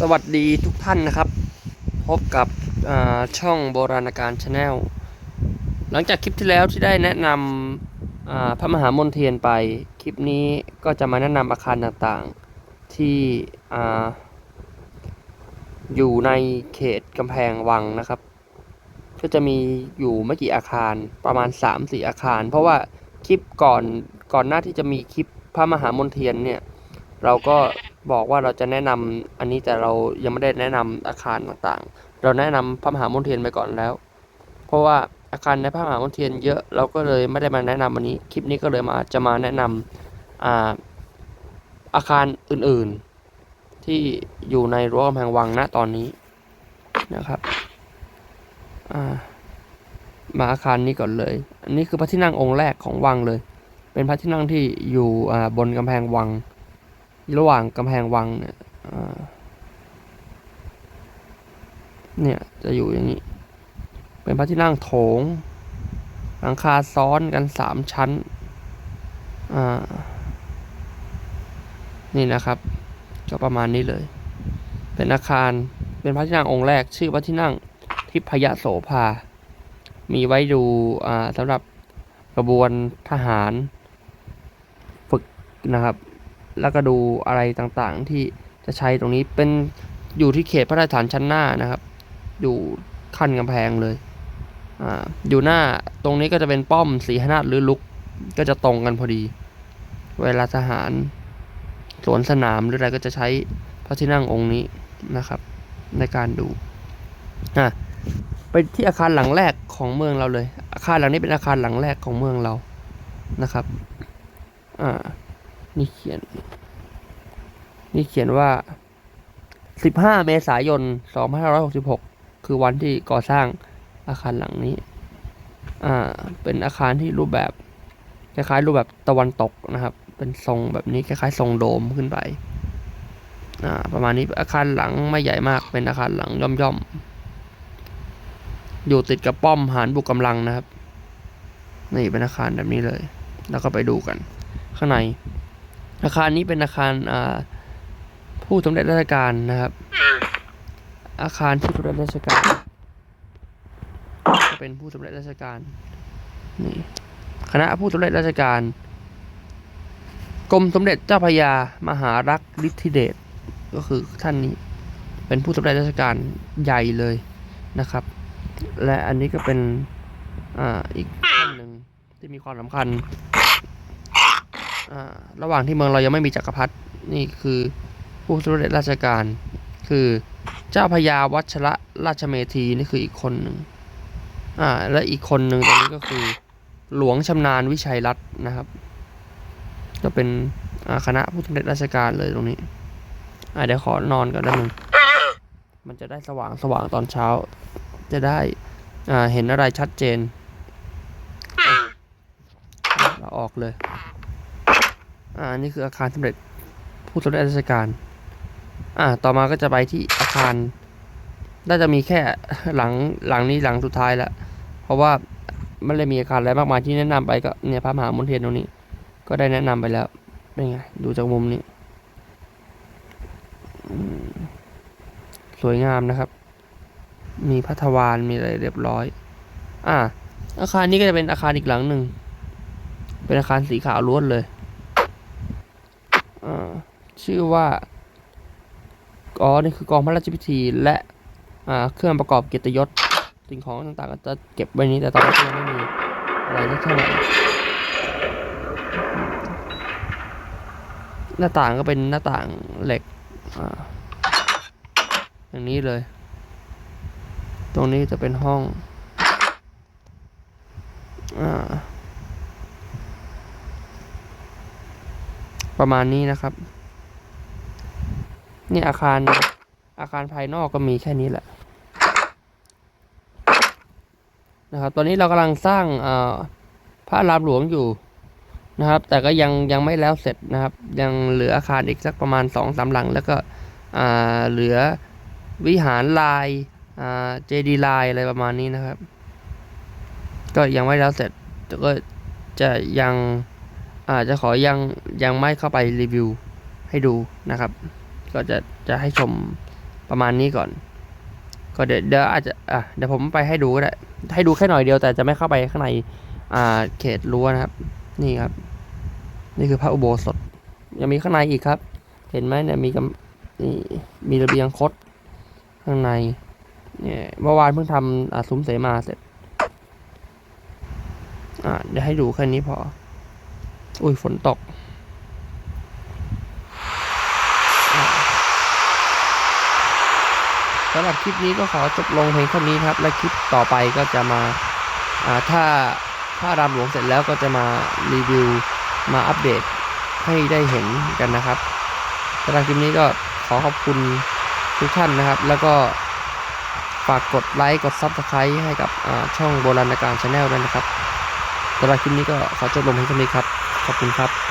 สวัสดีทุกท่านนะครับ พบกับช่องโบราณการชาแนลหลังจากคลิปที่แล้วที่ได้แนะนำพระมหามนเทียนไป คลิปนี้ก็จะมาแนะนำอาคารต่างๆ ที่ออยู่ในเขตกำแพงวังนะครับ ก็จะมีอยู่ไม่กี่อาคารประมาณ 3-4 อาคาร เพราะว่าคลิปก่อนก่อนหน้าที่จะมีคลิปพระมหามนเทียนเนี่ยเราก็ บอกว่าเราจะแนะนำอันนี้แต่เรายังไม่ได้แนะนำอาคารต่างๆ เราแนะนำพระมหามนเทียนไปก่อนแล้ว เพราะว่าอาคารในพระมหามนเทียนเยอะเราก็เลยไม่ได้มาแนะนำอันนี้ คลิปนี้ก็เลยมาจะมาแนะนำอาอาคารอื่นๆ ที่อยู่ในรั้วกำแพงวังณตอนนี้นะครับามาอาคารนี้ก่อนเลย อันนี้คือพระที่นั่งองค์แรกของวังเลย เป็นพระที่นั่งที่อยู่บนกำแพงวัง ระหว่างกำแพงวังเนี่ยเนี่ยจะอยู่อย่างนี้ เป็นพระที่นั่งโถง หลังคาซ้อนกันสามชั้น อ่า นี่นะครับ ก็ประมาณนี้เลย เป็นอาคาร เป็นพระที่นั่งองค์แรก ชื่อพระที่นั่งทิพยโสภา มีไว้ดู อ่าสำหรับกระบวนทหาร ฝึกนะครับ แล้วก็ดูอะไรต่างๆที่จะใช้ตรงนี้เป็นอยู่ที่เขตพระราชฐานชั้นหน้านะครับ อยู่ขั้นกำแพงเลยอ่าอยู่หน้าตรงนี้ก็จะเป็นป้อมสีหนาฏหรือลุกก็จะตรงกันพอดี เวลาทหารสวนสนามหรืออะไรก็จะใช้พระที่นั่งองค์นี้นะครับ ในการดูอะไปที่อาคารหลังแรกของเมืองเราเลย อาคารหลังนี้เป็นอาคารหลังแรกของเมืองเรานะครับ อ่า นี่เขียน นี่เขียนว่า 15 เมษายน 2566 คือวันที่ก่อสร้างอาคารหลังนี้ อ่า เป็นอาคารที่รูปแบบ คล้ายๆ รูปแบบตะวันตกนะครับ เป็นทรงแบบนี้คล้ายๆ ทรงโดมขึ้นไป อ่า ประมาณนี้อาคารหลังไม่ใหญ่มาก เป็นอาคารหลังย่อมๆ อยู่ติดกับป้อมหารบุกกำลังนะครับ นี่เป็นอาคารแบบนี้เลย แล้วก็ไปดูกัน ข้างใน อาคารนี้เป็นอาคารผู้สำเร็จราชการนะครับ อาคารผู้สำเร็จราชการจะเป็นผู้สำเร็จราชการนี่คณะผู้สำเร็จราชการกรมสมเด็จเจ้าพยามหารักฤทธิเดชก็คือท่านนี้เป็นผู้สำเร็จราชการใหญ่เลยนะครับ และอันนี้ก็เป็นอ่าอีกท่านหนึ่งที่มีความสำคัญ ระหว่างที่เมืองเรายังไม่มีจักรพรรดินี่คือผู้สำเร็จราชการ คือเจ้าพญาวัชระราชเมธีนี่คืออีกคนหนึ่งอ่าและอีกคนหนึ่งตรงนี้ก็คือหลวงชำนาญวิชัยรัตน์นะครับ ก็เป็นคณะผู้สำเร็จราชการเลยตรงนี้อ่าเดี๋ยวขอนอนก่อนได้มึงมันจะได้สว่างสว่างตอนเช้า จะได้อ่าเห็นอะไรชัดเจนเราออกเลย อ่านี่คืออาคารสำเร็จผู้สำเร็จราชการ อ่า ต่อมาก็จะไปที่อาคาร น่าจะมีแค่หลังหลังนี้หลังสุดท้ายล้วเพราะว่าไม่ได้มีอาคารอะไรมากมายที่แนะนำไปก็เนี่ยพระมหามนเทียนตรงนี้ ก็ได้แนะนำไปแล้วเป็นไงดูจากมุมนี้ สวยงามนะครับ มีพัทวานมีอะไรเรียบร้อย อ่า อาคารนี้ก็จะเป็นอาคารอีกหลังหนึ่งเป็นอาคารสีขาวล้วนเลย ชื่อว่าอ๋อนี่คือกองพระราชพิธีและเครื่องประกอบเกียรติยศสิ่งของต่างๆก็จะเก็บไว้นี้แต่ตอนนี้ยังไม่มีอะไรเท่าไหร่หน้าต่างก็เป็นหน้าต่างเหล็กออย่างนี้เลย ตรงนี้จะเป็นห้อง อ่า ประมาณนี้นะครับนี่อาคารอาคารภายนอกก็มีแค่นี้แหละนะครับตอนนี้เรากำลังสร้างพระอารามหลวงอยู่นะครับ แต่ก็ยังยังไม่แล้วเสร็จนะครับ ยังเหลืออาคารอีกสักประมาณสองสามหลัง แล้วก็เหลือวิหารลายเจดีลายอะไรประมาณนี้นะครับ ก็ยังไม่แล้วเสร็จก็จะยัง อาจจะขอยังยังไม่เข้าไปรีวิวให้ดูนะครับ ก็จะจะให้ชมประมาณนี้ก่อน ก็เดี๋ยวเดี๋ยวอาจจะอะเดี๋ยวผมไปให้ดูก็ได้ให้ดูแค่หน่อยเดียวแต่จะไม่เข้าไปข้างในอ่าเขตรั้วนะครับ นี่ครับ นี่คือพระอุโบสถ ยังมีข้างในอีกครับ เห็นไหมเนี่ยมีกำนี่มีระเบียงคดข้างในเนี่ยเมื่อวานเพิ่งทำอ่าซุ้มเสมาเสร็จอ่าเดี๋ยวให้ดูแค่นี้พอ อุ้ยฝนตก สำหรับคลิปนี้ก็ขอจบลงเพียงเท่านี้ครับ และคลิปต่อไปก็จะมาาถ้าถ้ารำหลวงเสร็จแล้วก็จะมารีวิวมาอัปเดตให้ได้เห็นกันนะครับสำหรับคลิปนี้ก็ขอขอบคุณทุกท่านนะครับ แล้วก็ฝากกดไลค์กด Subscribe ให้กับช่องโบราณการชาแนลด้วยนะครับสำหรับคลิปนี้ก็ขอจบลงเพียงเท่านี้ครับ ขอบคุณครับ